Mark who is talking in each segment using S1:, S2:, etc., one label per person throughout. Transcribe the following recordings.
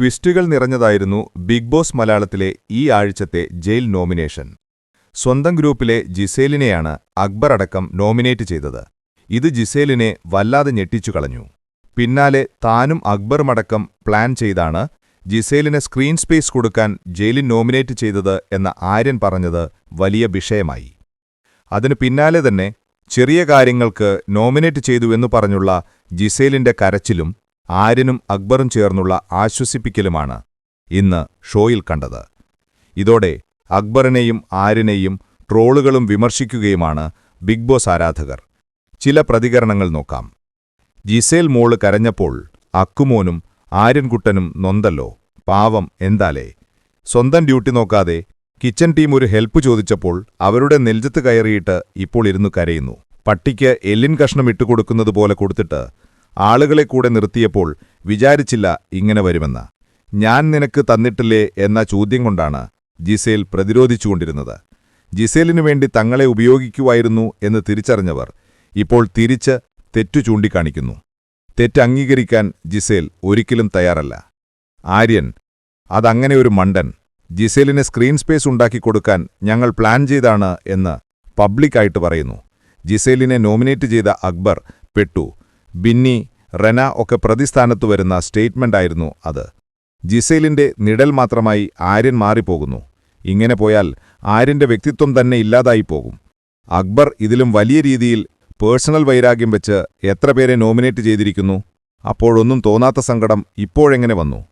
S1: ട്വിസ്റ്റുകൾ നിറഞ്ഞതായിരുന്നു big boss മലയാളത്തിലെ ഈ ആഴ്ചത്തെ ജയിൽ നോമിനേഷൻ. സ്വന്തം ഗ്രൂപ്പിലെ ജിസേലിനെയാണ് അക്ബർ അടക്കം നോമിനേറ്റ് ചെയ്തത്. ഇത് ജിസേലിനെ വല്ലാതെ ഞെട്ടിച്ചു കളഞ്ഞു. പിന്നാലെ താനും അക്ബറുമടക്കം പ്ലാൻ ചെയ്താണ് ജിസേലിന് സ്ക്രീൻ സ്പേസ് കൊടുക്കാൻ ജയിലിൽ നോമിനേറ്റ് ചെയ്തത് എന്ന ആര്യൻ പറഞ്ഞത് വലിയ വിഷയമായി. അതിനു പിന്നാലെ തന്നെ ചെറിയ കാര്യങ്ങൾക്ക് നോമിനേറ്റ് ചെയ്തുവെന്നു പറഞ്ഞുള്ള ജിസേലിന്റെ കരച്ചിലും ആര്യനും അക്ബറും ചേർന്നുള്ള ആശ്വസിപ്പിക്കലുമാണ് ഇന്ന് ഷോയിൽ കണ്ടത്. ഇതോടെ അക്ബറിനെയും ആര്യനെയും ട്രോളുകളും വിമർശിക്കുകയുമാണ് ബിഗ് ബോസ് ആരാധകർ. ചില പ്രതികരണങ്ങൾ നോക്കാം. ജിസേൽ മോൾ കരഞ്ഞപ്പോൾ അക്കുമോനും ആര്യൻകുട്ടനും നൊന്തല്ലോ പാവം എന്താലേ? സ്വന്തം ഡ്യൂട്ടി നോക്കാതെ കിച്ചൻ ടീം ഒരു ഹെൽപ്പ് ചോദിച്ചപ്പോൾ അവരുടെ നെൽജത്ത് കയറിയിട്ട് ഇപ്പോൾ ഇരുന്നു കരയുന്നു. പട്ടിക്ക് എല്ലിൻ കഷ്ണം ഇട്ടുകൊടുക്കുന്നതുപോലെ കൊടുത്തിട്ട് ആളുകളെ കൂടെ നിർത്തിയപ്പോൾ വിചാരിച്ചില്ല ഇങ്ങനെ വരുമെന്ന്. ഞാൻ നിനക്ക് തന്നിട്ടില്ലേ എന്ന ചോദ്യം കൊണ്ടാണ് ജിസേൽ പ്രതിരോധിച്ചുകൊണ്ടിരുന്നത്. ജിസേലിനു വേണ്ടി തങ്ങളെ ഉപയോഗിക്കുമായിരുന്നു എന്ന് തിരിച്ചറിഞ്ഞവർ ഇപ്പോൾ തിരിച്ച് തെറ്റു ചൂണ്ടിക്കാണിക്കുന്നു. തെറ്റ് അംഗീകരിക്കാൻ ജിസേൽ ഒരിക്കലും തയ്യാറല്ല. ആര്യൻ അതങ്ങനെ ഒരു മണ്ടൻ. ജിസേലിന് സ്ക്രീൻ സ്പേസ് ഉണ്ടാക്കിക്കൊടുക്കാൻ ഞങ്ങൾ പ്ലാൻ ചെയ്താണ് എന്ന് പബ്ലിക്കായിട്ട് പറയുന്നു. ജിസേലിനെ നോമിനേറ്റ് ചെയ്ത അക്ബർ പെട്ടു. ബിന്നി റെന ഒക്കെ പ്രതിസ്ഥാനത്തു വരുന്ന സ്റ്റേറ്റ്മെന്റായിരുന്നു അത്. ജിസേലിന്റെ നിഴൽ മാത്രമായി ആര്യൻ മാറിപ്പോകുന്നു. ഇങ്ങനെ പോയാൽ ആര്യന്റെ വ്യക്തിത്വം തന്നെ ഇല്ലാതായി പോകും. അക്ബർ ഇതിലും വലിയ രീതിയിൽ പേഴ്സണൽ വൈരാഗ്യം വെച്ച് എത്ര പേരെ നോമിനേറ്റ് ചെയ്തിരിക്കുന്നു? അപ്പോഴൊന്നും തോന്നാത്ത സങ്കടം ഇപ്പോഴെങ്ങനെ വന്നു?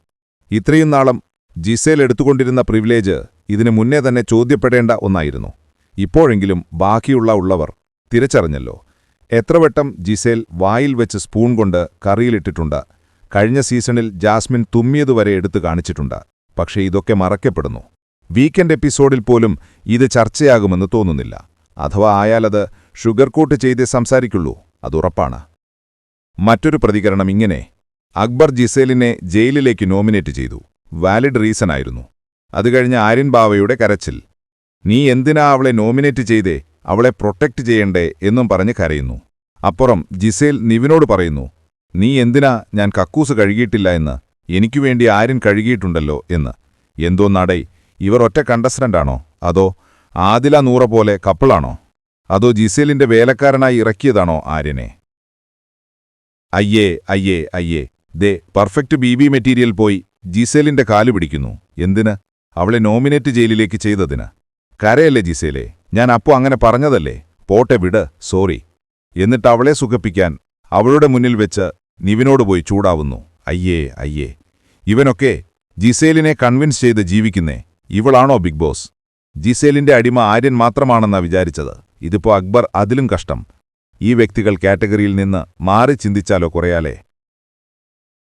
S1: ഇത്രയും നാളും ജിസേൽ എടുത്തുകൊണ്ടിരുന്ന പ്രിവിലേജ് ഇതിനു മുന്നേ തന്നെ ചോദ്യപ്പെടേണ്ട ഒന്നായിരുന്നു. ഇപ്പോഴെങ്കിലും ബാക്കിയുള്ള ഉള്ളവർ തിരിച്ചറിഞ്ഞല്ലോ. എത്രവട്ടം ജിസേൽ വായിൽ വെച്ച് സ്പൂൺ കൊണ്ട് കറിയിലിട്ടിട്ടുണ്ട്. കഴിഞ്ഞ സീസണിൽ ജാസ്മിൻ തുമ്മിയതുവരെ എടുത്തു കാണിച്ചിട്ടുണ്ട്. പക്ഷേ ഇതൊക്കെ മറക്കപ്പെടുന്നു വീക്കെൻഡ് എപ്പിസോഡിൽ പോലും ഇത് ചർച്ചയാകുമെന്ന് തോന്നുന്നില്ല. അഥവാ ആയാലത് ഷുഗർ കോട്ട് ചെയ്തേ സംസാരിക്കുള്ളൂ. അതുറപ്പാണ് മറ്റൊരു പ്രതികരണം ഇങ്ങനെ. അക്ബർ ജിസേലിനെ ജയിലിലേക്ക് നോമിനേറ്റ് ചെയ്തു. വാലിഡ് റീസൺ ആയിരുന്നു. അതുകഴിഞ്ഞ് ആര്യൻ ബാവയുടെ കരച്ചിൽ. നീ എന്തിനാ അവളെ നോമിനേറ്റ് ചെയ്തേ? അവളെ പ്രൊട്ടക്റ്റ് ചെയ്യണ്ടേ എന്നും പറഞ്ഞ് കരയുന്നു. അപ്പുറം ജിസേൽ നിവിനോട് പറയുന്നു നീ എന്തിനാ ഞാൻ കക്കൂസ് കഴുകിയിട്ടില്ല എന്ന്? എനിക്കുവേണ്ടി ആര്യൻ കഴുകിയിട്ടുണ്ടല്ലോ എന്ന്. എന്തോ നടൈ ഇവർ ഒറ്റ കണ്ടസ്റ്റന്റാണോ അതോ ആദില നൂറ പോലെ കപ്പിളാണോ? അതോ ജിസേലിന്റെ വേലക്കാരനായി ഇറക്കിയതാണോ ആര്യനെ? അയ്യേ അയ്യേ അയ്യേ. ദേ പെർഫെക്റ്റ് ബി ബി മെറ്റീരിയൽ പോയി ജിസേലിന്റെ കാലു പിടിക്കുന്നു. എന്തിന്? അവളെ നോമിനേറ്റ് ജയിലിലേക്ക് ചെയ്തതിന്. കരയല്ലേ ജിസേലെ? ഞാൻ അപ്പോ അങ്ങനെ പറഞ്ഞതല്ലേ? പോട്ടെ വിട് സോറി. എന്നിട്ട് അവളെ സുഖിപ്പിക്കാൻ അവളുടെ മുന്നിൽ വെച്ച് നിവിനോട് പോയി ചൂടാവുന്നു. അയ്യേ അയ്യേ. ഇവനൊക്കെ ജിസേലിനെ കൺവിൻസ് ചെയ്ത് ജീവിക്കുന്നേ. ഇവളാണോ ബിഗ് ബോസ്? ജിസേലിന്റെ അടിമ ആര്യൻ മാത്രമാണെന്നാ വിചാരിച്ചത്. ഇതിപ്പോ അക്ബർ അതിലും കഷ്ടം. ഈ വ്യക്തികൾ കാറ്റഗറിയിൽ നിന്ന് മാറി ചിന്തിച്ചാലോ കുറയാലേ?